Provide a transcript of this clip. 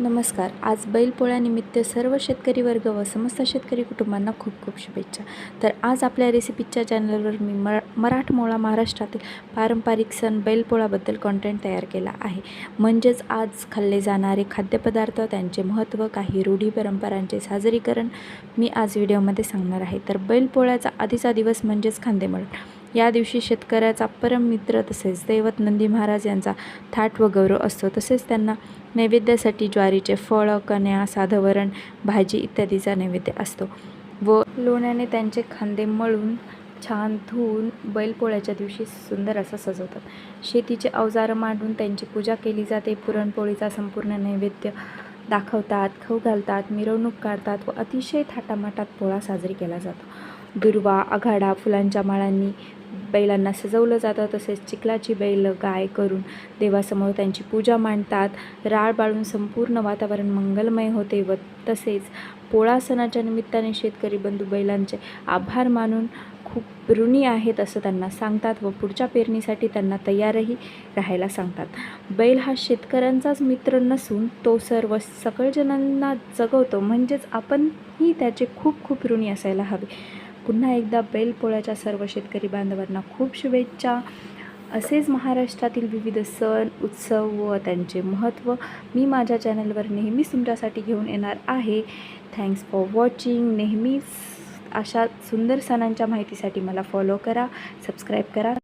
नमस्कार. आज बैलपोळ्यानिमित्त सर्व शेतकरी वर्ग व समस्त शेतकरी कुटुंबांना खूप खूप शुभेच्छा. तर आज आपल्या रेसिपीच्या चॅनलवर मी मरा मराठमोळा महाराष्ट्रातील पारंपरिक सण बैलपोळाबद्दल कॉन्टेंट तयार केला आहे. म्हणजेच आज खाल्ले जाणारे खाद्यपदार्थ त्यांचे महत्त्व काही रूढी परंपरांचे साजरीकरण मी आज व्हिडिओमध्ये सांगणार आहे. तर बैलपोळ्याचा आधीचा दिवस म्हणजेच खांदेमळ. या दिवशी शेतकऱ्याचा परम मित्र तसेच दैवत नंदी महाराज यांचा थाट व गौरव असतो. तसेच त्यांना नैवेद्यासाठी ज्वारीचे फळं कण्या साधवरण भाजी इत्यादीचा नैवेद्य असतो व लोण्याने त्यांचे खांदे मळून छान धुवून बैलपोळ्याच्या दिवशी सुंदर असं सजवतात. शेतीचे अवजारं मांडून त्यांची पूजा केली जाते. पुरणपोळीचा संपूर्ण नैवेद्य दाखवतात खाऊ घालतात मिरवणूक काढतात व अतिशय थाटामाटात पोळा साजरी केला जातो. दुर्वा आघाडा फुलांच्या माळांनी बैलांना सजवलं जातं. तसेच चिखलाची बैल गाय करून देवासमोर त्यांची पूजा मांडतात. राळ बाळून संपूर्ण वातावरण मंगलमय होते व तसेच पोळा सणाच्या निमित्ताने शेतकरी बंधू बैलांचे आभार मानून खूप ऋणी आहेत असं त्यांना सांगतात व पुढच्या पेरणीसाठी त्यांना तयारही राहायला सांगतात. बैल हा शेतकऱ्यांचाच मित्र नसून तो सर्व सकळजनांना जगवतो. म्हणजेच आपणही त्याचे खूप खूप ऋणी असायला हवे. पुन्हा एकदा बैलपोळ्याच्या सर्व शेतकरी बांधवांना खूप शुभेच्छा. असेच महाराष्ट्रातील विविध सण उत्सव व त्यांचे महत्त्व मी माझ्या चॅनलवर नेहमीच तुमच्यासाठी घेऊन येणार आहे. थँक्स फॉर वॉचिंग नेहमीच अशा सुंदर सणांच्या माहितीसाठी मला फॉलो करा सबस्क्राईब करा.